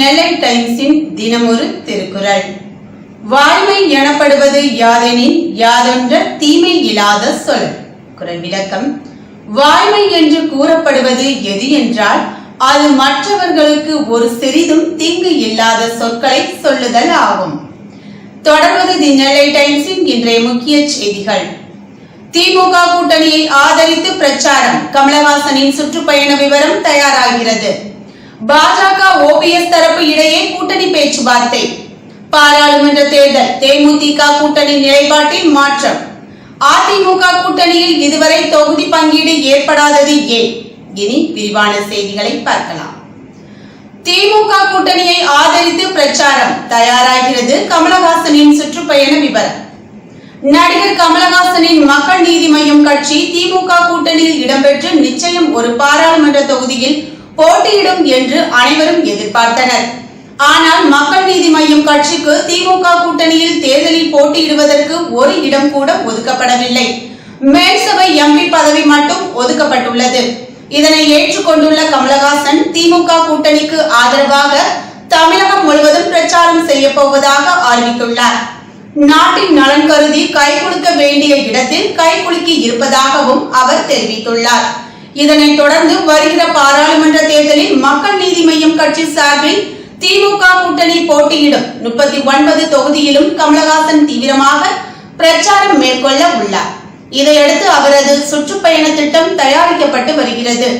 வணக்கம் நெல்லை டைம்ஸின் தினமொரு திருக்குறள். வாய்மை எனப்படுவது யாதெனின் யாதொன்ற தீமை இல்லாத சொல். குரல் விளக்கம். வாய்மை என்று கூறப்படுவது எது என்றால் அது மற்றவர்களுக்கு ஒரு சிறிதும் தீங்கு இல்லாத சொற்களை சொல்லுதல் ஆகும். தொடர்வது தி நெல்லை டைம்ஸின் இன்றைய முக்கிய செய்திகள். திமுக கூட்டணியை ஆதரித்து பிரச்சாரம். கமலஹாசனின் சுற்றுப்பயண விவரம் தயாராகிறது. பாஜக ஓபிஎஸ் தரப்பு இடையே கூட்டணி பேச்சுவார்த்தை. பாராளுமன்ற தேர்தல் தேமுதிக கூட்டணி நிலைப்பாட்டில் மாற்றம். அதிமுக கூட்டணியில் இதுவரை தொகுதி பங்கீடு ஏற்படாதது ஏன்? இனி விரிவான செய்திகளை பார்க்கலாம். திமுக கூட்டணியை ஆதரித்து பிரச்சாரம் தயாராகிறது கமலஹாசனின் சுற்றுப்பயண விவரம் நடிகர் கமலஹாசனின் மக்கள் நீதி மய்யம் கட்சி திமுக கூட்டணியில் இடம்பெற்று நிச்சயம் ஒரு பாராளுமன்ற தொகுதியில் போட்டியிடும் என்று அனைவரும் எதிர்பார்த்தனர். ஆனால் மக்கள் நீதி மய்யம் கட்சிக்கு திமுக கூட்டணியில் தேர்தலில் போட்டியிடுவதற்கு ஒரு இடம் கூட ஒதுக்கப்படவில்லை. மேல்சபை எம்பி பதவி மட்டும் ஒதுக்கப்பட்டுள்ளது. இதனை ஏற்றுக்கொண்டுள்ள கமலஹாசன் திமுக கூட்டணிக்கு ஆதரவாக தமிழகம் முழுவதும் பிரச்சாரம் செய்ய போவதாக அறிவித்துள்ளார். நாட்டின் நலன் கருதி கை கொடுக்க வேண்டிய இடத்தில் கை குலுக்கி இருப்பதாகவும் அவர் தெரிவித்துள்ளார். இதனைத் தொடர்ந்து வருகிற பாராளுமன்ற தேர்தலில் மக்கள் நீதி மய்யம் கட்சி சார்பில் திமுக கூட்டணி போட்டியிடும். முப்பத்தி ஒன்பது தொகுதியிலும் கமலஹாசன் தீவிரமாக பிரச்சாரம் மேற்கொள்ள உள்ளார். இதையடுத்து அவரது சுற்றுப்பயண திட்டம் தயாரிக்கப்பட்டு வருகிறது.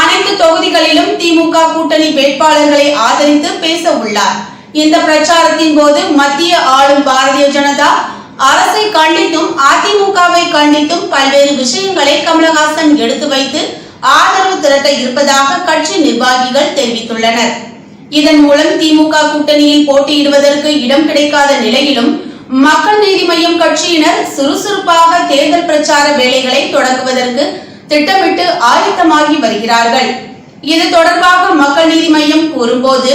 அனைத்து தொகுதிகளிலும் திமுக கூட்டணி வேட்பாளர்களை ஆதரித்து பேச உள்ளார். இந்த பிரச்சாரத்தின் போது மத்திய ஆளும் பாரதிய ஜனதா அரசை கண்டித்தும் அதிமுகவை கண்டித்தும் பல்வேறு விஷயங்களை கமலஹாசன் எடுத்து வைத்து ஆதரவு திரட்ட இருப்பதாக கட்சி நிர்வாகிகள் தெரிவித்துள்ளனர். இதன் மூலம் திமுக கூட்டணியில் போட்டியிடுவதற்கு இடம் கிடைக்காத நிலையிலும் மக்கள் நீதி மய்யம் கட்சியினர் சுறுசுறுப்பாக தேர்தல் பிரச்சார வேலைகளை தொடங்குவதற்கு திட்டமிட்டு ஆயத்தமாகி வருகிறார்கள். இது தொடர்பாக மக்கள் நீதி மய்யம் கூறும்போது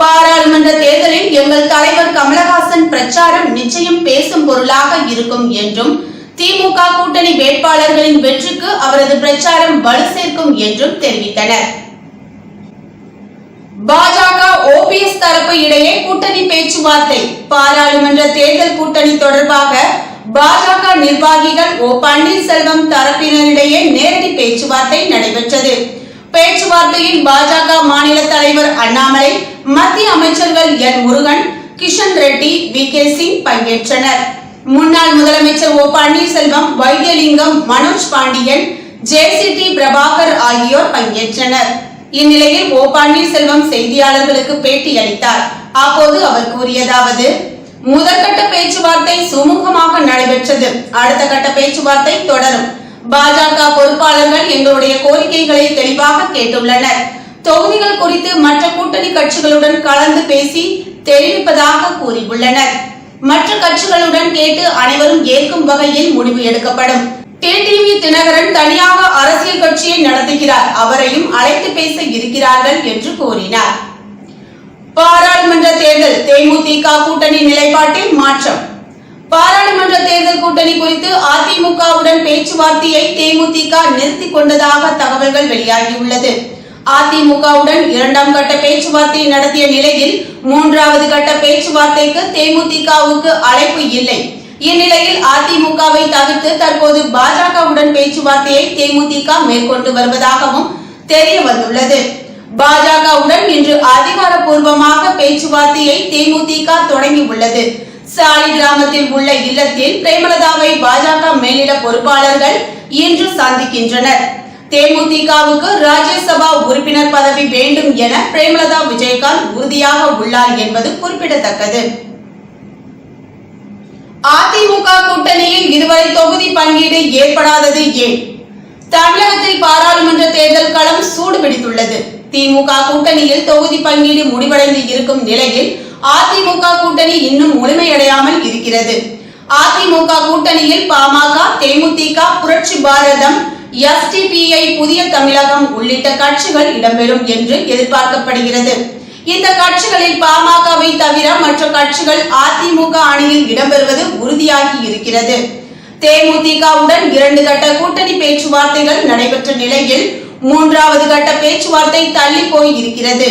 பாராளுமன்ற தேர்தலில் எங்கள் தலைவர் கமலஹாசன் பிரச்சாரம் நிச்சயம் பேசும் பொருளாக இருக்கும் என்றும் திமுக கூட்டணி வேட்பாளர்களின் வெற்றிக்கு அவரது பிரச்சாரம் வலு சேர்க்கும் என்றும் தெரிவித்தனர். பாஜக ஓபிஎஸ் தரப்பு இடையே கூட்டணி பேச்சுவார்த்தை. பாராளுமன்ற தேர்தல் கூட்டணி தொடர்பாக பாஜக நிர்வாகிகள் ஓ பன்னீர்செல்வம் தரப்பினரிடையே நேரடி பேச்சுவார்த்தை நடைபெற்றது. பேச்சுவார்த்தையில் பாஜக மாநில தலைவர் அண்ணாமலை மத்திய அமைச்சர்கள் N Murugan Kishan Reddy V K Singh பங்கேற்றனர். முன்னாள் முதலமைச்சர் ஓ பன்னீர்செல்வம் வைத்தியலிங்கம் மனோஜ் பாண்டியன் ஜேசிடி பிரபாகர் ஆகியோர் பங்கேற்றனர். இந்நிலையில் ஓ பன்னீர்செல்வம் செய்தியாளர்களுக்கு பேட்டியளித்தார் அப்போது அவர் கூறியதாவது முதற்கட்ட பேச்சுவார்த்தை சுமூகமாக நடைபெற்றது. அடுத்த கட்ட பேச்சுவார்த்தை தொடரும். பாஜக பொறுப்பாளர்கள் எங்களுடைய கோரிக்கைகளை தெளிவாக கேட்டுள்ளனர். தொகுதிகள் குறித்து மற்ற கூட்டணி கட்சிகளுடன் கலந்து பேசி தெரிவிப்பதாக கூறியுள்ளனர். மற்ற கட்சிகளுடன் கேட்டு அனைவரும் ஏற்கும் வகையில் முடிவு எடுக்கப்படும். டிடிவி தினகரன் தனியாக அரசியல் கட்சியை நடத்துகிறார். அவரையும் அழைத்து பேச இருக்கிறார்கள் என்று கூறினார். பாராளுமன்ற தேர்தல் தேமுதிக கூட்டணி நிலைப்பாட்டில் மாற்றம். பாராளுமன்ற தேர்தல் கூட்டணி குறித்து அதிமுகவுடன் பேச்சுவார்த்தையை தேமுதிக நிறுத்திக் கொண்டதாக தகவல்கள் வெளியாகியுள்ளது. அதிமுகவுடன் இரண்டாம் கட்ட பேச்சுவார்த்தை நடத்திய நிலையில் மூன்றாவது கட்ட பேச்சுவார்த்தைக்கு தேமுதிகவுக்கு அழைப்பு இல்லை. இந்நிலையில் அதிமுகவை தவிர்த்து தற்போது பாஜகவுடன் பேச்சுவார்த்தையை தேமுதிக மேற்கொண்டு வருவதாகவும் தெரிய வந்துள்ளது. பாஜகவுடன் இன்று அதிகாரப்பூர்வமாக பேச்சுவார்த்தையை தேமுதிக தொடங்கி உள்ளது சாலி கிராமத்தில் உள்ள இல்லத்தில் பிரேமலதாவை பாஜக மேலிட பொறுப்பாளர்கள் இன்று சந்திக்கின்றனர். தேமுதிகவுக்கு ராஜ்யசபா உறுப்பினர் பதவி வேண்டும் என பிரேமலதா விஜயகாந்த் உறுதியாக உள்ளார் என்பது குறிப்பிடத்தக்கது. அதிமுக கூட்டணியில் இதுவரை தொகுதி பங்கீடு ஏற்படாதது ஏன்? தமிழகத்தில் பாராளுமன்ற தேர்தல் களம் சூடு பிடித்துள்ளது திமுக கூட்டணியில் தொகுதி பங்கீடு முடிவடைந்து இருக்கும் நிலையில் அதிமுக கூட்டணி இன்னும் முழுமையடையாமல் இருக்கிறது. அதிமுக கூட்டணியில் பாமக தேமுதிக புரட்சி பாரதம் எஸ்டிபிஐ புதிய தமிழகம் உள்ளிட்ட கட்சிகள் இடம்பெறும் என்று எதிர்பார்க்கப்படுகிறது. இந்த கட்சிகளில் பாமகவை தவிர மற்ற கட்சிகள் அதிமுக அணியில் இடம்பெறுவது உறுதியாகி இருக்கிறது. தேமுதிகவுடன் இரண்டு கட்ட கூட்டணி பேச்சுவார்த்தைகள் நடைபெற்ற நிலையில் மூன்றாவது கட்ட பேச்சுவார்த்தை தள்ளி போய் இருக்கிறது.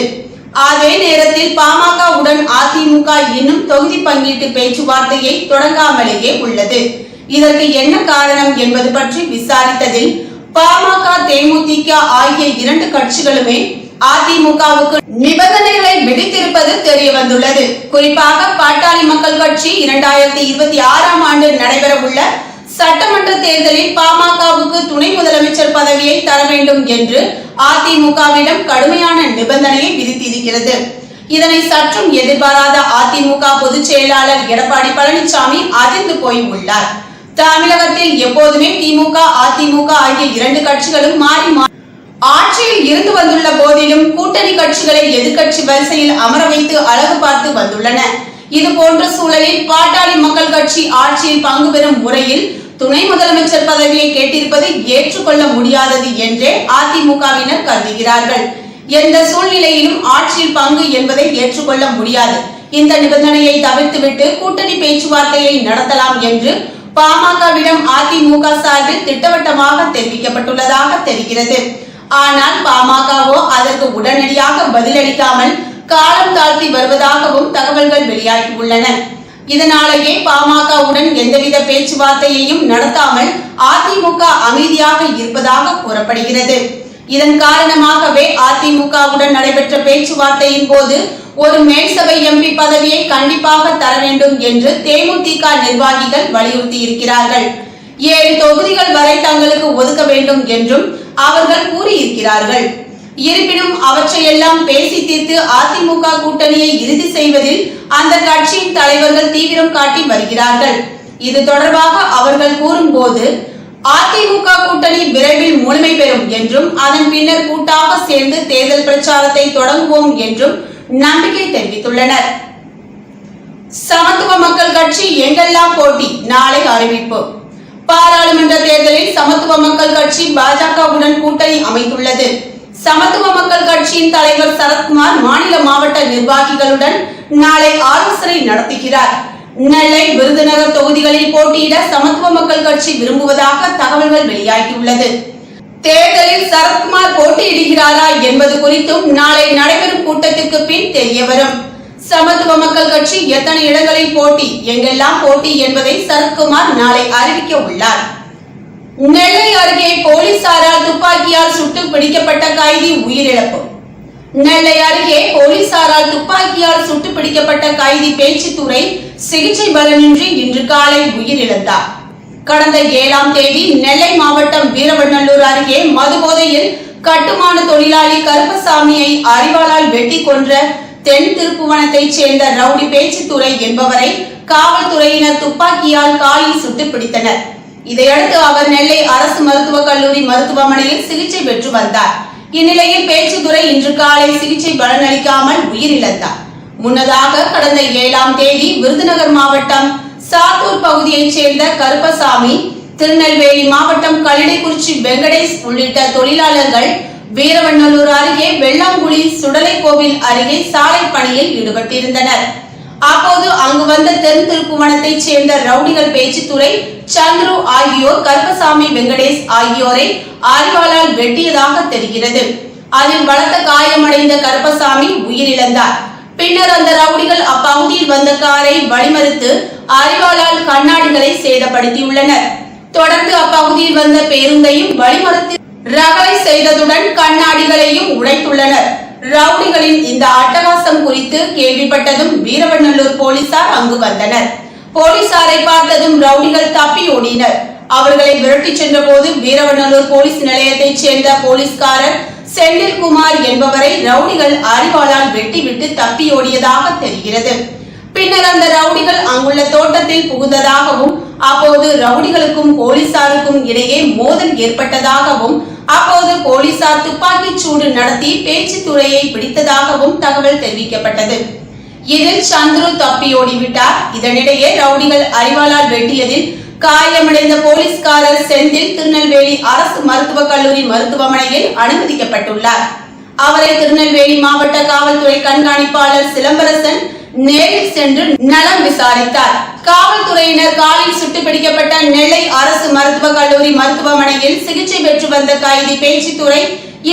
அதே நேரத்தில் பாமகவுடன் அதிமுக இன்னும் தொகுதி பங்கீட்டு பேச்சுவார்த்தையை தொடங்காமலேயே உள்ளது. இதற்கு என்ன காரணம் என்பது பற்றி விசாரித்ததில் பாமக தேமுதிக ஆகிய இரண்டு கட்சிகளுமே அதிமுகவுக்கு நிபந்தனைகளை விதித்திருப்பது தெரிய வந்துள்ளது குறிப்பாக பாட்டாளி மக்கள் கட்சி இரண்டாயிரத்தி இருபத்தி ஆறாம் ஆண்டு நடைபெறவுள்ள சட்டமன்ற தேர்தலில் பாமகவுக்கு துணை முதலமைச்சர் பதவியை தர வேண்டும் என்று அதிமுகவிடம் கடுமையான நிபந்தனையை விதித்திருக்கிறது. இதனை சற்றும் எதிர்பாராத அதிமுக பொதுச் செயலாளர் எடப்பாடி பழனிசாமி அதிர்ந்து போய் உள்ளார் தமிழகத்தில் எப்போதுமே திமுக அதிமுக ஆகிய இரண்டு கட்சிகளும் மாறி மாறி ஆட்சியில் இருந்து வந்துள்ள போதிலும் கூட்டணி கட்சிகளை எதிர்கட்சி வரிசையில் அமர வைத்து அழகு பார்த்து வந்துள்ளன. இது போன்ற சூழலில் பாட்டாளி மக்கள் கட்சி ஆட்சியில் பங்கு பெறும் முறையில் துணை முதலமைச்சர் பதவியை கேட்டிருப்பது ஏற்றுக்கொள்ள முடியாதது என்றே அதிமுகவினர் கருதுகிறார்கள். எந்த சூழ்நிலையிலும் ஆட்சியில் பங்கு என்பதை ஏற்றுக்கொள்ள முடியாது. இந்த நிபந்தனையை தவிர்த்துவிட்டு கூட்டணி பேச்சுவார்த்தையை நடத்தலாம் என்று பாமகவிடம் அதிமுக சார்பில் திட்டவட்டமாக தெரிவிக்கப்பட்டுள்ளதாக தெரிகிறது. ஆனால் பாமகவோ அதற்கு உடனடியாக பதிலளிக்காமல் காலம் தாழ்த்தி வருவதாகவும் தகவல்கள் வெளியாகியுள்ளன. இதனாலேயே பாமகவுடன் எந்தவித பேச்சுவார்த்தையையும் நடத்தாமல் அதிமுக அமைதியாக இருப்பதாக கூறப்படுகிறது. இதன் காரணமாகவே அதிமுகவுடன் நடைபெற்ற பேச்சுவார்த்தையின் போது ஒரு மேல்சபை எம்பி பதவியை கண்டிப்பாக தர வேண்டும் என்று தேமுதிக நிர்வாகிகள் வலியுறுத்தி இருக்கிறார்கள் ஏழு தொகுதிகள் வரை தங்களுக்கு ஒதுக்க வேண்டும் என்றும் அவர்கள் கூறியிருக்கிறார்கள். இருப்பினும் அவற்றையெல்லாம் பேசி தீர்த்து அதிமுக கூட்டணியை இறுதி செய்வதில் அந்த கட்சியின் தலைவர்கள் தீவிரம் காட்டி வருகிறார்கள். இது தொடர்பாக அவர்கள் கூறும்போது அதிமுக கூட்டணி விரைவில் முழுமை பெறும் என்றும் அதன் பின்னர் கூட்டாக சேர்ந்து தேர்தல் பிரச்சாரத்தை தொடங்குவோம் என்றும் நம்பிக்கை தெரிவித்துள்ளனர். சமத்துவ மக்கள் கட்சி எங்கெல்லாம் போட்டி? நாளை அறிவிப்பு. பாராளுமன்ற தேர்தலில் சமத்துவ மக்கள் கட்சி பாஜகவுடன் கூட்டணி அமைத்துள்ளது. சமத்துவ மக்கள் கட்சியின் தலைவர் சரத்குமார் மாநில மாவட்ட நிர்வாகிகளுடன் நாளை ஆலோசனை நடத்துகிறார். நெல்லை விருதுநகர் தொகுதிகளில் போட்டியிட சமத்துவ மக்கள் கட்சி விரும்புவதாக தகவல்கள் வெளியாகியுள்ளது. தேர்தலில் சரத்குமார் போட்டியிடுகிறாரா என்பது குறித்தும் நாளை நடைபெறும் கூட்டத்திற்கு பின் தெரியவரும் சமத்துவ மக்கள் கட்சி எத்தனை இடங்களில் போட்டி எங்கெல்லாம் போட்டி என்பதை சரத்குமார் நாளை அறிவிக்க உள்ளார். நெல்லை அருகே போலீசாரால் துப்பாக்கியால் சுட்டு பிடிக்கப்பட்ட கைதி உயிரிழப்பு. நெல்லை அருகே போலீசாரால் துப்பாக்கியால் சுட்டு பிடிக்கப்பட்ட கைதி பேச்சுத்துறை சிகிச்சை பலனின்றி இன்று காலை உயிரிழந்தார். கடந்த ஏழாம் தேதி நெல்லை மாவட்டம் வீரவநல்லூர் அருகே மதுபோதையில் கட்டுமான தொழிலாளி கருப்பசாமியை அறிவாளால் வெட்டி கொன்ற தென் திருப்புவனத்தைச் சேர்ந்த ரவுடி பேச்சுத்துறை என்பவரை காவல்துறையினர் துப்பாக்கியால் காலில் சுட்டு பிடித்தனர். இதையடுத்து அவர் நெல்லை அரசு மருத்துவக் கல்லூரி மருத்துவமனையில் சிகிச்சை பெற்று வந்தார். இந்நிலையில் பேச்சுத்துறை இன்று காலை சிகிச்சை பலனளிக்காமல் உயிரிழந்தார். முன்னதாக கடந்த ஏழாம் தேதி விருதுநகர் மாவட்டம் சாத்தூர் பகுதியைச் சேர்ந்த கருப்பசாமி திருநெல்வேலி மாவட்டம் கல்லிடைக்குறிச்சி வெங்கடேஷ் உள்ளிட்ட தொழிலாளர்கள் வீரவண்ணலூர் அருகே வெள்ளாங்குழி சுடலை கோவில் அருகே சாலை பணியில் ஈடுபட்டிருந்தனர். அப்போது அங்கு வந்த தென் திருப்புவனத்தைச் சேர்ந்த ரவுடிகள் பேச்சுத்துறை சந்துரு ஆகியோர் கருப்பசாமி வெங்கடேஷ் ஆகியோரை ஆய்வாளால் வெட்டியதாக தெரிகிறது. அதில் பலத்த காயமடைந்த கருப்பசாமி உயிரிழந்தார். பின்னர் அந்த ரவுடிகள் அப்பகுதியில் வந்த காரை வழிமறித்து அறிவாளால் கண்ணாடிகளை சேதப்படுத்தியுள்ளனர். தொடர்ந்து அப்பகுதியில் வந்த பேருந்தையும் வழிமறித்து ரகளை செய்ததுடன் கண்ணாடிகளையும் உடைத்துள்ளனர். ரவுடிகளின் இந்த அட்டகாசம் குறித்து கேள்விப்பட்டதும் வீரவநல்லூர் போலீசார் அங்கு வந்தனர். போலீசாரை பார்த்ததும் ரவுடிகள் தப்பி ஓடினர். அவர்களை விரட்டிச் சென்ற போது வீரவநல்லூர் போலீஸ் நிலையத்தைச் சேர்ந்த போலீஸ்காரர் செந்தில்குமார் என்பவரை ரவுடிகள் அறிவாளால் வெட்டிவிட்டு தப்பியோடியதாக தெரிகிறது. பின்னர் அந்த ரவுடிகள் அங்குள்ள தோட்டத்தில் புகுந்ததாகவும் அப்போது ரவுடிகளுக்கும் போலீசாருக்கும் இடையே மோதல் ஏற்பட்டதாகவும் அப்போது போலீசார் துப்பாக்கிச் சூடு நடத்தி பேச்சுத்துறையை பிடித்ததாகவும் தகவல் தெரிவிக்கப்பட்டது. இதில் சந்துரு தப்பியோடிவிட்டார் இதனிடையே ரவுடிகள் அறிவாளால் வெட்டியதில் காயமடைந்த போலீஸ்காரர் செந்தில் திருநெல்வேலி அரசு மருத்துவக் கல்லூரி மருத்துவமனையில் அனுமதிக்கப்பட்டுள்ளார். அவரை திருநெல்வேலி மாவட்ட காவல்துறை கண்காணிப்பாளர் சிலம்பரசன் நேரில் சென்று நலம் விசாரித்தார். காவல்துறையினர் காலில் சுட்டு பிடிக்கப்பட்ட நெல்லை அரசு மருத்துவக் கல்லூரி மருத்துவமனையில் சிகிச்சை பெற்று வந்த கைதி பேச்சுத்துறை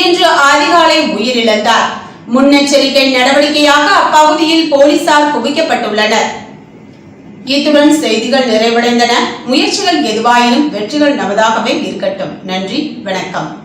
இன்று அதிகாலை உயிரிழந்தார். முன்னெச்சரிக்கை நடவடிக்கையாக அப்பகுதியில் போலீசார் குவிக்கப்பட்டுள்ளனர். இத்துடன் செய்திகள் நிறைவடைந்தன. முயற்சிகள் எதுவாயினும் வெற்றிகள் நமதாகவே இருக்கட்டும். நன்றி வணக்கம்.